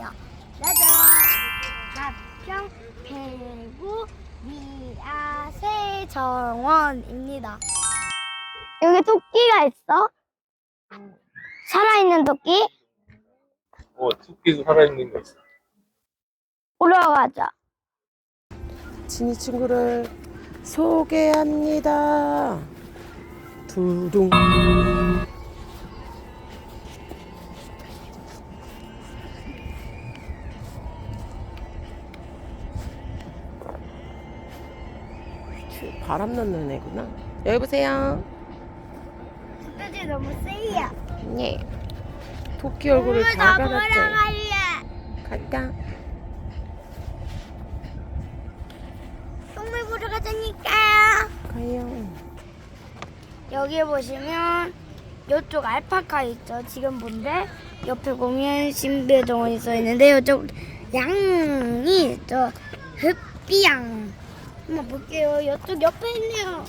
거예요. 짜잔! 가평 배구 미아세 정원입니다. 여기 토끼가 있어? 살아있는 토끼? 어, 토끼도 살아있는 거 있어. 올라가자. 진이 친구를 소개합니다. 두둥. 바람 넣는 애구나. 여기 보세요. 멧돼지 너무 세요. 예. 토끼 얼굴을 다. 갈래. 갈까? 동물 보러 가자니까요. 가요. 여기 보시면 이쪽 알파카 있죠. 지금 본데 옆에 보면 신비정원이 써 있는데 이쪽 양이 저 흑비양 한번 볼게요. 이쪽 옆에 있네요.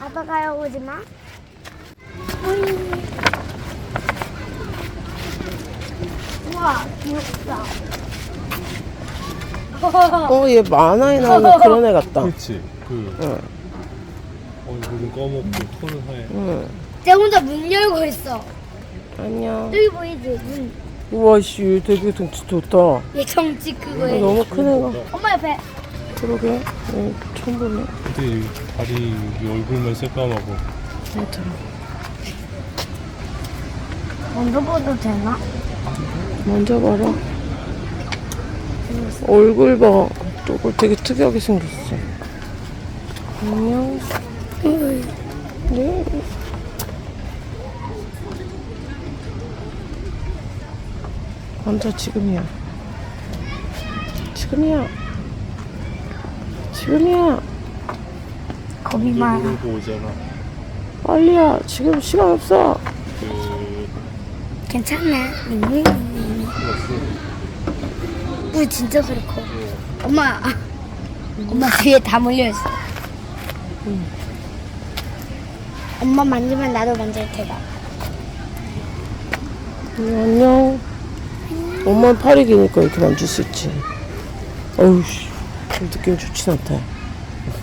알파카야 오지 마. 어이. 우와 귀엽다. 어, 얘 만화에 나오는 그런 애 같다. 그렇지. 그, 응, 얼굴은 검었고, 톤은 하얘. 응. 쟤 혼자 문 열고 있어. 안녕. 여기 보이지? 문. 우와, 씨, 얘 되게 덩치 좋다. 얘 정치 그거에. 너무 큰 애가. 엄마 옆에. 그러게. 어, 처음 보네. 근데 다리, 얼굴만 새까맣고. 진짜. 먼저 봐도 되나? 먼저 봐라. 얼굴 봐. 저거 되게 특이하게 생겼어. 안녕. 네. 앉아, 지금이야. 지금이야. 지금이야. 모르고 오잖아. 빨리야. 지금 시간 없어. 그, 괜찮네. 음, 플러스. 물 진짜 그렇고. 엄마. 엄마 뒤에 다 몰려있어. 엄마 만지면 나도 만질 테다. 응, 안녕. 엄마는 팔이 기니까 이렇게 만질 수 있지. 어우, 씨. 그 느낌 좋진 않다.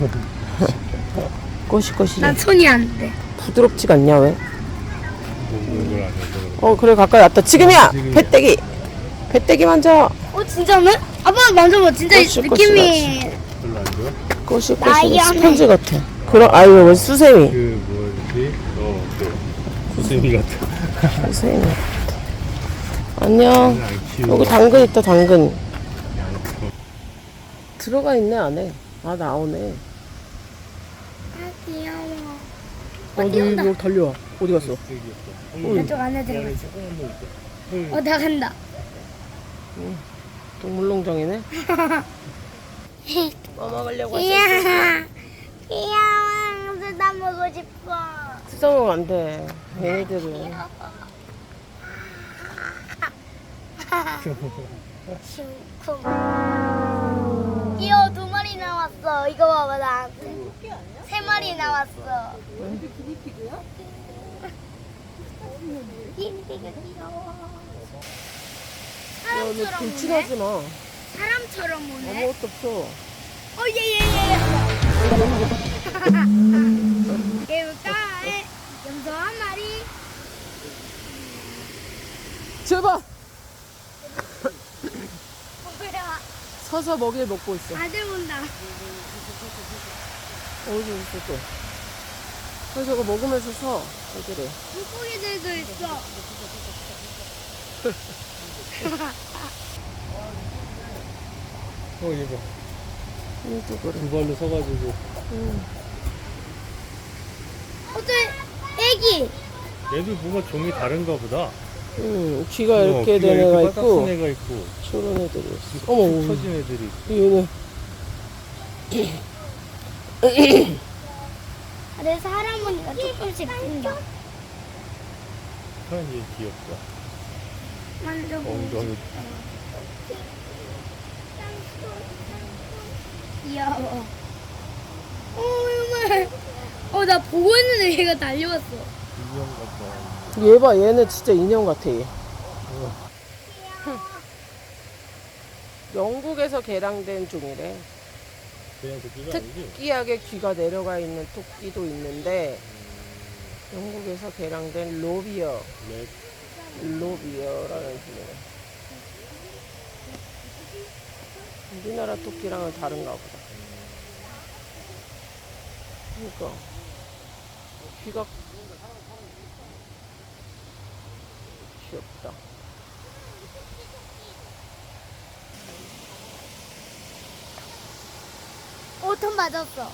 꼬시꼬시. 난 손이 안 돼. 부드럽지가 않냐, 왜? 어, 그래, 가까이 왔다. 지금이야! 아. 배때기! 배때기 만져! 어, 진짜네? 아빠 만져봐. 진짜 꼬시, 느낌이. 꼬시꼬시. 나이 스펀지 같아. 그럼, 아이고, 뭐, 수세미. 그, 뭐였지? 어, 그, 수세미 같은. 수세미. 안녕. 여기 당근 있다, 당근. 양, 들어가 있네, 안에. 아, 나오네. 아, 귀여워. 어디, 뭐 달려와. 어디 갔어? 이쪽 안에 들어가. 안에 있다. 어, 나간다. 동물농장이네? 뭐 먹으려고 이야. 귀여워. 수다 먹고 싶어. 수정은 안 돼. 얘네들은. 심쿵. 이어 두 마리 나왔어. 이거 봐봐 나. 세 마리 나왔어. 기니피가 귀여워. 야, 너 사람처럼 오네. 돌진하지 마. 사람처럼 오네. 아무것도 없어. 어, 예, 예, 예. 개울가에 염소 한 마리. 제발! 뭐야? 서서 먹이를 먹고 있어. 아들 온다. 어디 있어, 또. 그래서 저거 먹으면서 서, 애들이. 물고기들도 있어. 어, 이거. 그래. 두 발로 서가지고. 어때? 애기. 얘들 뭔가 종이 다른가 보다. 응, 귀가 어, 이렇게 된 애가 이렇게 있고, 애가 있고. 저런 애들이 있어. 툭 어머, 터진 애들이 있고. 얘는. 그래서 할아버니가 조금씩. 하얀 얘 귀엽다. 만져보고. 엉덩이. 귀여워. 어, 정말. 어, 나 보고 있는데 얘가 달려왔어. 인형 같다. 얘 봐, 얘는 진짜 인형 같아, 얘. 영국에서 개량된 종이래. 그냥 도끼가 아니지? 특이하게 귀가 내려가 있는 토끼도 있는데 영국에서 개량된 로비어, 네. 로비어라는 종이래. 우리나라 토끼랑은 다른가 보다. 그러니까 귀가 귀엽다. 어, 돈 맞았어.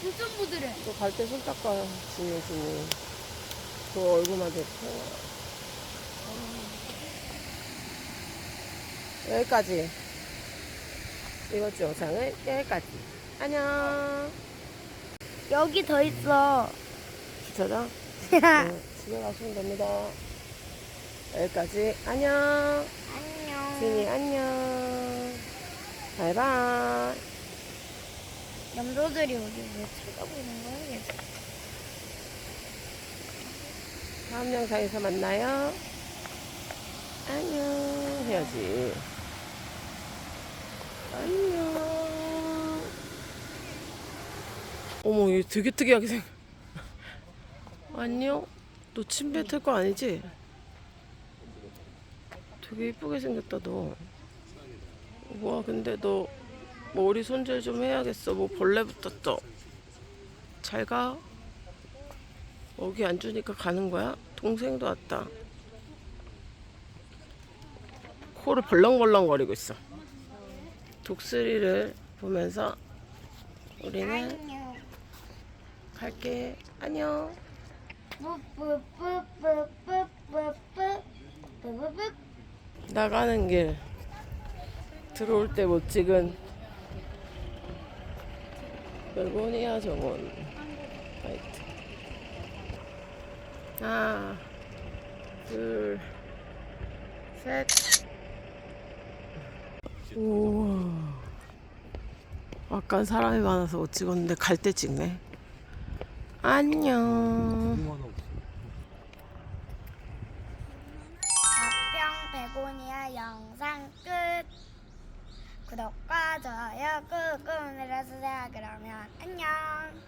진짜 부드래. 또 갈 때 손 닦아, 진이, 진이. 그 얼굴만 대고. 여기까지. 이번 주 영상은 여기까지. 안녕. 여기 더 있어. 주차장? 네, 집에 가시면 됩니다. 여기까지. 안녕. 안녕. 진이, 안녕. 바이바이. 염소들이 우리 왜 쳐다보는 거야? 얘? 다음 영상에서 만나요. 안녕 해야지. 안녕. 어머, 얘 되게 특이하게 생. 안녕. 너 침 뱉을 거 아니지? 되게 이쁘게 생겼다 너. 와, 근데 너 머리 손질 좀 해야겠어. 뭐 벌레 붙었어. 잘 가. 먹이 안 주니까 가는 거야? 동생도 왔다. 코를 벌렁벌렁거리고 있어. 독수리를 보면서 우리는. 갈게. 안녕. 뿌뿌뿌뿌뿌뿌뿌뿌뿌뿌. 나가는 길 들어올 때 못 찍은 멜보니아 정원. 화이트. 하나 둘셋. 우와. 아까 사람이 많아서 못 찍었는데 갈 때 찍네. 안녕 가평 베고니아 영상 끝. 구독과 좋아요 꾹꾹 눌러주세요. 그러면 안녕.